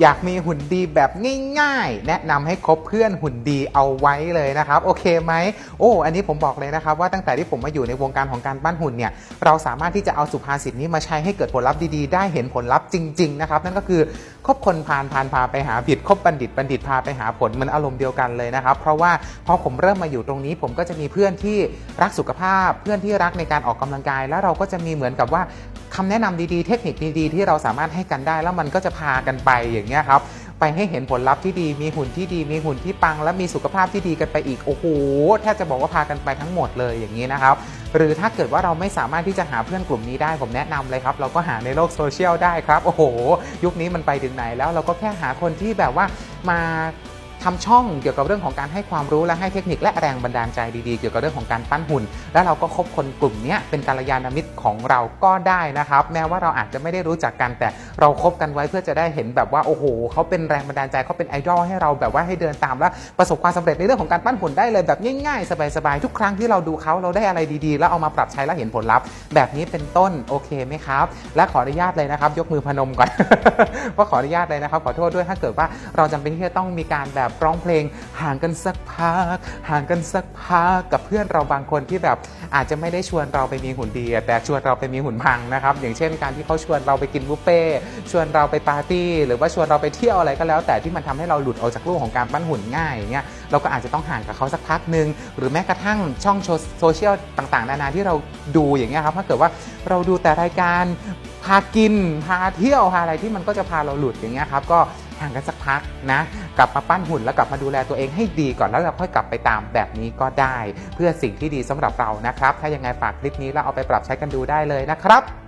อยากมีหุ่นดีแบบง่ายๆ แนะนำให้คบเพื่อนหุ่นดีเอาไว้เลยนะครับ โอเคไหมโอ้อันนี้ผมบอกเลยนะครับ ว่าตั้งแต่ที่ผมมาอยู่ในวงการของการปั้นหุ่นเนี่ยเราสามารถที่จะเอาสุภาษิตนี้มาใช้ให้เกิดผลลัพธ์ดีๆ ได้เห็นผลลัพธ์จริงๆนะครับนั่นก็คือคบคนพาลพาลพาไปหาผิดคบบัณฑิตบัณฑิตพาไปหาผลมันอารมณ์เดียวกันเลยนะครับ เพราะว่าพอผมเริ่มมาอยู่ตรงนี้ ผมก็จะมีเพื่อนที่รักสุขภาพ เพื่อนที่รักในการออกกำลังกาย แล้วเราก็จะมีเหมือนกับว่า คำแนะนำดีๆ เทคนิคดีๆ ที่เราสามารถให้กันได้ แล้วมันก็จะพากันไปอย่างเงี้ยครับไปให้เห็นผลลัพธ์ที่ดี มีหุ่นที่ดี มีหุ่นที่ปัง และมีสุขภาพที่ดีกันไปอีก โอ้โห แทบจะบอกว่าพากันไปทั้งหมดเลยอย่างนี้นะครับ หรือถ้าเกิดว่าเราไม่สามารถที่จะหาเพื่อนกลุ่มนี้ได้ ผมแนะนำเลยครับ เราก็หาในโลกโซเชียลได้ครับ โอ้โห ยุคนี้มันไปถึงไหนแล้ว เราก็แค่หาคนที่แบบว่ามา ทำช่องเกี่ยวกับเรื่องของการให้ความรู้และให้เทคนิคและแรงบันดาลใจดีๆ เกี่ยวกับเรื่องของการปั้นหุ่น แล้วเราก็คบคนกลุ่มนี้เป็นกัลยาณมิตรของเราก็ได้นะครับ แม้ว่าเราอาจจะไม่ได้รู้จักกันแต่เราคบกันไว้เพื่อจะได้เห็นแบบว่าโอ้โหเขาเป็นแรงบันดาลใจเขาเป็นไอดอลให้เราแบบว่าให้เดินตามและประสบความสำเร็จในเรื่องของการปั้นหุ่นได้เลยแบบง่ายๆ สบายๆทุกครั้งที่เราดูเขาเราได้อะไรดีๆ แล้วเอามาปรับใช้แล้วเห็นผลลัพธ์ แบบนี้เป็นต้นโอเคไหมครับ และขออนุญาตเลยนะครับ ยกมือพนมก่อนว่าขออนุญาตเลยนะครับ ขอโทษด้วยถ้าเกิดว่าเราจำเป็นที่จะต้องมีการแบบร้องเพลง ห่างกันสักพัก ห่างกันสักพักกับเพื่อนเราบางคนที่แบบอาจจะไม่ได้ชวนเราไปมีหุ่นดี แต่ชวนเราไปมีหุ่นพังนะครับ อย่างเช่นการที่เขาชวนเราไปกินบุฟเฟ่ชวนเราไปปาร์ตี้ หรือว่าชวนเราไปเที่ยวอะไรก็แล้ว แต่ที่มันทำให้เราหลุดออกจากลูกของการปั้นหุ่นง่ายอย่างเงี้ยเราก็อาจจะต้องห่างกับเขาสักพักหนึ่งหรือแม้กระทั่งช่องโซเชียลต่างๆ นานาที่เราดูอย่างเงี้ยครับถ้าเกิดว่าเราดูแต่รายการพากินพาเที่ยวพาอะไรที่มันก็จะพาเราหลุดอย่างเงี้ยครับก็ ห่างกันสักพักนะ กลับมาปั้นหุ่นแล้วกลับมาดูแลตัวเองให้ดีก่อนแล้วเราค่อยกลับไปตามแบบนี้ก็ได้ เพื่อสิ่งที่ดีสำหรับเรานะครับ ถ้ายังไงฝากคลิปนี้แล้วเอาไปปรับใช้กันดูได้เลยนะครับ